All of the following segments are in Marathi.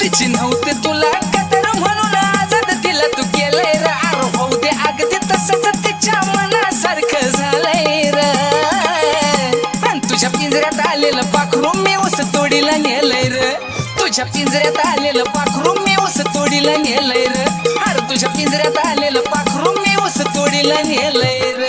तिची नव्हते तुला कदर म्हणून आजाद तिला तू केलंय र होऊ दे अगदी तसंच तिच्या मनासारखं झालंय र. आणि तुझ्या पिंजऱ्यात आलेलं पाखरू मी उस तोडीला नेलंय र. तुझ्या पिंजऱ्यात आलेलं पाखरू मी उस तोडीला नेलंय र. अरे तुझ्या पिंजऱ्यात आलेलं पाखरू मी उस तोडीला नेलंय र.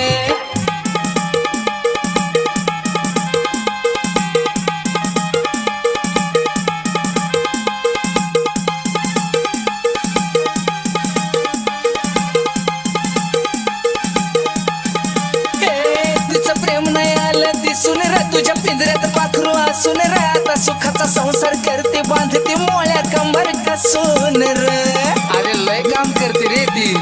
असून र आता सुखाचा संसार करते बांधते मोळ्या कंबर कसून र. अरे लय काम करते रे ती.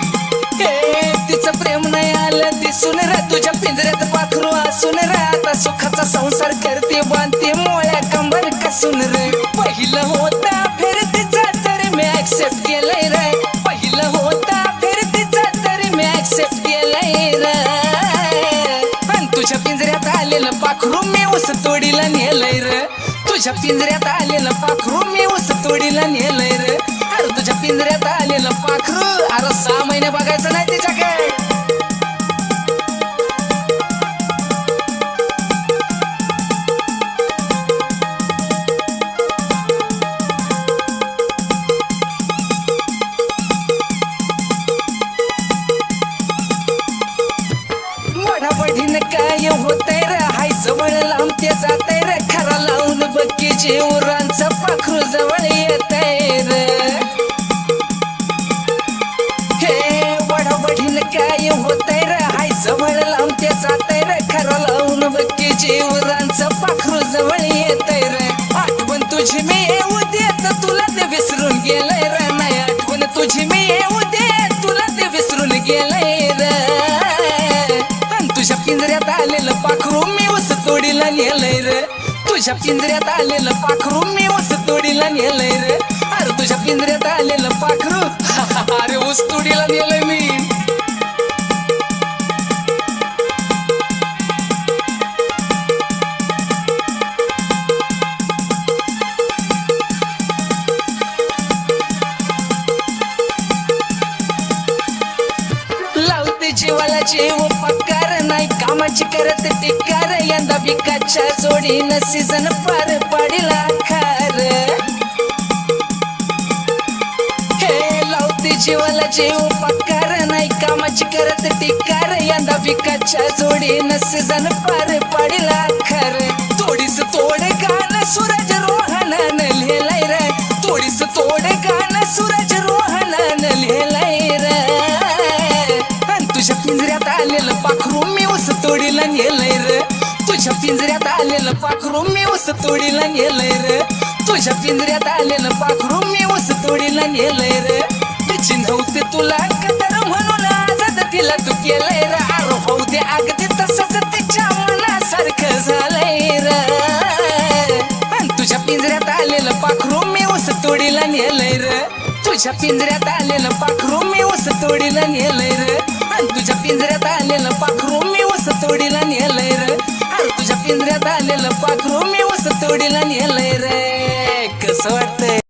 हे तिचं प्रेम नाही आलं दिसून र तुझ्या पिंजऱ्यात पाखरू असून र आता सुखाचा संसार करते बांधते मोळ्या कंबर कसून रे. पहिलं होता फिर तिचा तर मी ऍक्सेप्ट केलंय रे. पहिलं होता फिर तिचा तर मी ऍक्सेप्ट केलंय रे. पण तुझ्या पिंजऱ्यात आलेलं पाखरू मी उस तोडीला र तुझ्या पिंजऱ्यात आलेलं पाखरू मी उस तोडीला नेलंय रे. अरे तुझ्या पिंजऱ्यात आलेलं पाखरू अरे सहा महिने बघायचं नाही तिच्या काय होतंय रे? हाय जवळ लांब ते जात बक्की जेवरांचं पाखरू जवळ येतंय हे वडावडीन काय होतंय र? हाय जवळ लावून ते जातंय र. खरा लावून बक्की जेवरांचं पाखरू जवळ येतंय र. आठवण तुझी मी येऊ देत तुला ते विसरून गेलंय र. नाही आठवण तुझी मी येऊ देत तुला ते विसरून गेलंय तुझ्या पिंजऱ्यात आलेलं पाखरू मी उस तोडीला नेलंय रे. अरे तुझ्या पिंजऱ्यात आलेलं पाखरू. अरे ऊस तोडीला नेलंय मी. लावते जीवाला जीव पकार नाही. कामाची करत टिकार यंदा पिकाच्या जोडीनं सीझन पार पाडीला खार. हे लावती जीवाला जीव पकार नाही कामाची करत टिकार यंदा पिकाच्या जोडीनं सीझन पार पाडीला खार. थोडीस तोड गाणं सूरज रोहनानं लिहिलंय रे. थोडीस तोड गाणं सूरज रोहनानं लिहिलंय रे. तुझ्या पिंजऱ्यात आलेलं पाखरू तोडीला नेलंय र. तुझ्या पिंजऱ्यात आलेलं पाखरू मी उस तोडीला नेलंय र. तुझ्या पिंजऱ्यात आलेलं पाखरू मी उस तोडीला नेलंय र. तिची नव्हते तुला कदर म्हणून आजाद तिला तू केलंय र. आरोप होऊ दे अगदी तसंच तिच्या मनासारखं झालंय र. तुझ्या पिंजऱ्यात आलेलं पाखरू मी उस तोडीला नेलंय र. तुझ्या पिंजऱ्यात आलेलं पाखरू मी उस तोडीला नेलंय र. तुझ्या पिंजऱ्यात आलेलं पाखरू मी उस तोडीला नेलंय रे. तुझ्या पिंजऱ्यात आलेलं पाखरू मी उस तोडीला नेलंय रे. कसं वाटत